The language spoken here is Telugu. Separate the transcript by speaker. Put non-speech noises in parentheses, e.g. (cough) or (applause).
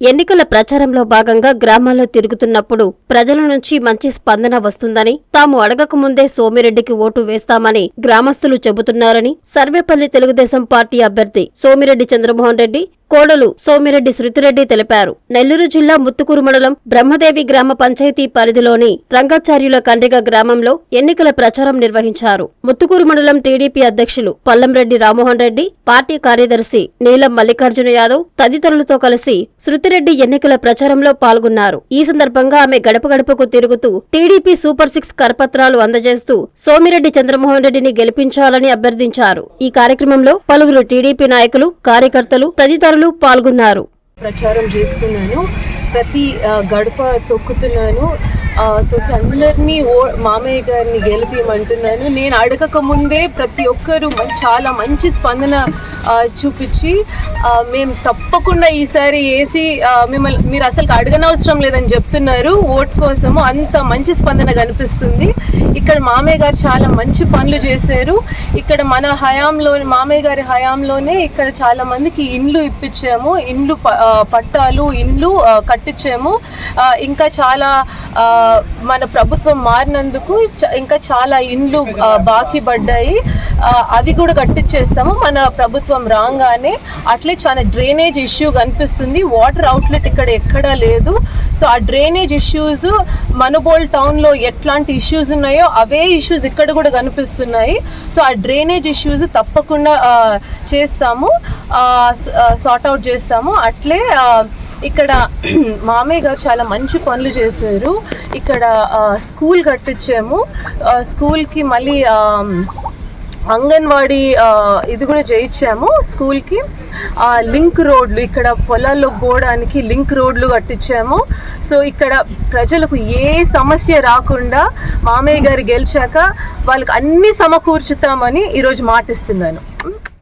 Speaker 1: ఎన్నికల ప్రచారంలో భాగంగా గ్రామాల్లో తిరుగుతున్నప్పుడు ప్రజల నుంచి మంచి స్పందన వస్తుందని తాము అడగకముందే సోమిరెడ్డికి ఓటు వేస్తామని గ్రామస్తులు చెబుతున్నారని సర్వేపల్లి తెలుగుదేశం పార్టీ అభ్యర్థి సోమిరెడ్డి చంద్రమోహన్ రెడ్డి కోడలు సోమిరెడ్డి శృతిరెడ్డి తెలిపారు. నెల్లూరు జిల్లా ముత్తుకూరు మండలం బ్రహ్మదేవి గ్రామ పంచాయతీ పరిధిలోని రంగాచార్యుల కండ్రిగ గ్రామంలో ఎన్నికల ప్రచారం నిర్వహించారు. ముత్తుకూరు మండలం టీడీపీ అధ్యక్షులు పల్లంరెడ్డి రామ్మోహన్ రెడ్డి పార్టీ కార్యదర్శి నీలం మల్లికార్జున యాదవ్ తదితరులతో కలిసి శృతిరెడ్డి ఎన్నికల ప్రచారంలో పాల్గొన్నారు. ఈ సందర్భంగా ఆమె గడప గడపకు తిరుగుతూ టీడీపీ సూపర్ సిక్స్ కరపత్రాలు అందజేస్తూ సోమిరెడ్డి చంద్రమోహన్ రెడ్డిని గెలిపించాలని అభ్యర్థించారు. ఈ కార్యక్రమంలో పలువురు టీడీపీ నాయకులు కార్యకర్తలు తదితరులు పాల్గొన్నారు.
Speaker 2: ప్రచారం చేస్తున్నాను. ప్రతి గడప తొక్కుతున్నాను. తోటి అందరినీ ఓ మామయ్య గారిని గెలిపియమంటున్నాను. నేను అడగక ముందే ప్రతి ఒక్కరూ చాలా మంచి స్పందన చూపించి మేము తప్పకుండా ఈసారి వేసి మిమ్మల్ని మీరు అసలు అడగనవసరం లేదని చెప్తున్నారు. ఓట్ కోసము అంత మంచి స్పందన కనిపిస్తుంది. ఇక్కడ మామయ్య గారు చాలా మంచి పనులు చేశారు. ఇక్కడ మన హయాంలో మామయ్య గారి హయాంలోనే ఇక్కడ చాలా మందికి ఇండ్లు ఇప్పించాము. ఇండ్లు ప- పట్టాలు ఇండ్లు కట్టించాము. ఇంకా చాలా మన ప్రభుత్వం మారినందుకు ఇంకా చాలా ఇండ్లు బాకీ పడ్డాయి. అవి కూడా కట్టించేస్తాము మన ప్రభుత్వం రాగానే అట్లే చాలా డ్రైనేజ్ ఇష్యూ కనిపిస్తుంది. వాటర్ అవుట్లెట్ ఇక్కడ ఎక్కడా లేదు. సో ఆ డ్రైనేజ్ ఇష్యూస్ మనబోల్ టౌన్లో ఎట్లాంటి ఇష్యూస్ ఉన్నాయో అవే ఇష్యూస్ ఇక్కడ కూడా కనిపిస్తున్నాయి. సో ఆ డ్రైనేజ్ ఇష్యూస్ తప్పకుండా చేస్తాము. సార్ట్ అవుట్ చేస్తాము. అట్లే ఇక్కడ (clears throat) మామయ్య గారు చాలా మంచి పనులు చేశారు. ఇక్కడ స్కూల్ కట్టించాము. స్కూల్కి మళ్ళీ అంగన్వాడీ ఇది కూడా చేయించాము స్కూల్కి. లింక్ రోడ్లు ఇక్కడ పొలాల్లో పోవడానికి లింక్ రోడ్లు కట్టించాము. సో ఇక్కడ ప్రజలకు ఏ సమస్య రాకుండా మామయ్య గారు గెలిచాక వాళ్ళకి అన్నీ సమకూర్చుతామని ఈరోజు మాటిస్తున్నాను.